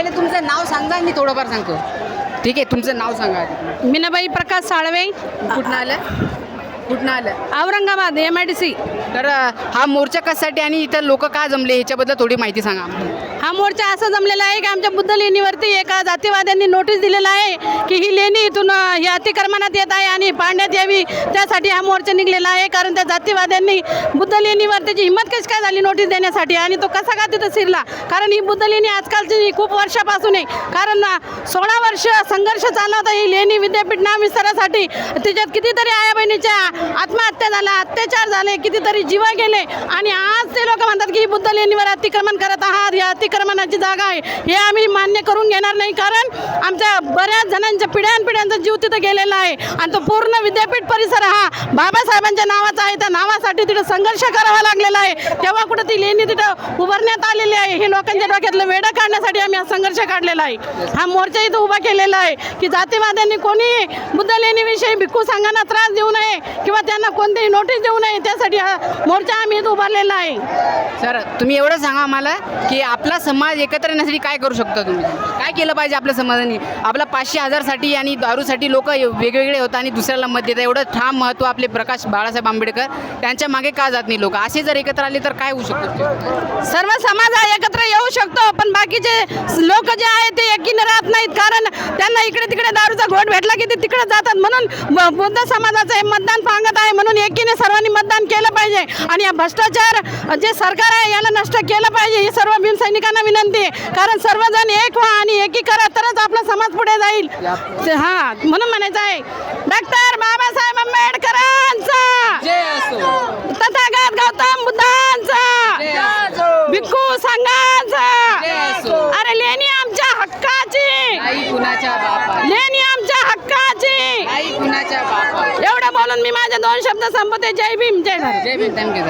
पहिले तुमचं नाव सांगा मी थोडंफार सांगतो. ठीक आहे तुमचं नाव सांगा. मीनाबाई प्रकाश साळवे. कुठनं आलं? कुठनं आलं? Aurangabad M I D C तर हा मोर्चा कशासाठी आणि इथं लोक का जमले ह्याच्याबद्दल थोडी माहिती सांगा. हा मोर्चा असा जमलेला आहे की आमच्या बुद्ध लेणीवरती एका जातीवाद्यांनी नोटीस दिलेला आहे की ही लेणी इथून ही अतिक्रमणात येत आहे आणि पाडण्यात यावी. त्यासाठी हा मोर्चा निघलेला आहे कारण त्या जातीवाद्यांनी बुद्ध लेणीवर त्याची हिंमत कशी काय झाली नोटीस देण्यासाठी आणि तो कसा का तिथं शिरला? कारण ही बुद्ध लेणी आजकालची खूप वर्षापासून आहे. कारण सोळा वर्ष संघर्ष चालला होता. ही लेणी विद्यापीठ नामविस्तारासाठी त्याच्यात कितीतरी आया बहिणीच्या आत्महत्या झाल्या अत्याचार झाले कितीतरी जीव गेले आणि आज ते लोक म्हणतात की बुद्ध लेणीवर अतिक्रमण करत आहात या अतिक्रमणाची जागा आहे. हे आम्ही मान्य करून घेणार नाही कारण आमच्या बऱ्याच जणांच्या पिढ्यानपिढ्यांचा जीव तिथं गेलेला आहे. आणि तो पूर्ण विद्यापीठ परिसर हा बाबासाहेबांच्या नावाचा आहे. त्या नावासाठी तिथं संघर्ष करावा लागलेला आहे. तेव्हा कुठं ती लेणी तिथं उभारण्यात आलेली आहे. हे लोकांच्या डोक्यातलं वेडं काढण्यासाठी आम्ही हा संघर्ष काढलेला आहे. हा मोर्चा इथं उभा केलेला आहे की जातीवाद्यांनी कोणी बुद्ध लेणीविषयी भिक्खू संघांना त्रास देऊ नये किंवा त्यांना कोणतीही नोटीस देऊ नये त्यासाठी हा मोर्चा आम्ही इथं उभारलेला आहे. सर तुम्ही एवढं सांगा आम्हाला की आपला समाज एकत्र येण्यासाठी काय करू शकता तुम्ही? काय केलं पाहिजे आपल्या समाजाने? आपला पाचशे हजारसाठी आणि दारूसाठी लोक वेगवेगळे होतात आणि दुसऱ्याला मत देतात. एवढं ठाम महत्त्व आपले प्रकाश बाळासाहेब आंबेडकर त्यांच्या मागे का जात नाही लोक? असे जर एकत्र आले तर काय होऊ शकतं? सर्व समाज एकत्र येऊ शकतो पण बाकीचे लोक जे आहेत ते एकीने राहत नाहीत. कारण त्यांना इकडे तिकडे दारूचा घोट भेटला की ते तिकडे जातात. म्हणून बुद्ध समाजाचं हे मतदान सांगत आहे. म्हणून एकीने सर्वांनी मतदान केलं पाहिजे. आणि या भ्रष्टाचार जे सरकार आहे याला नष्ट केलं पाहिजे ही सर्व भीमसैनिकांना विनंती आहे. कारण सर्वजण एक व्हा आणि एकी करा तरच आपला समाज पुढे जाईल. हा म्हणून म्हणायचं आहे. डॉक्टर बाबासाहेब आंबेडकरांचा तथागत गौतम बुद्धांचा जय असो भिक्खू संघाचा जय असो अरे लेणी आमच्या हक्काची आई कुणाच्या बापा लेणी आमच्या हक्काची आई कुणाच्या बापा एवढं बोलून मी माझे दोन शब्द संपवते. जय भीम जय भारत. जय भीम थँक्यू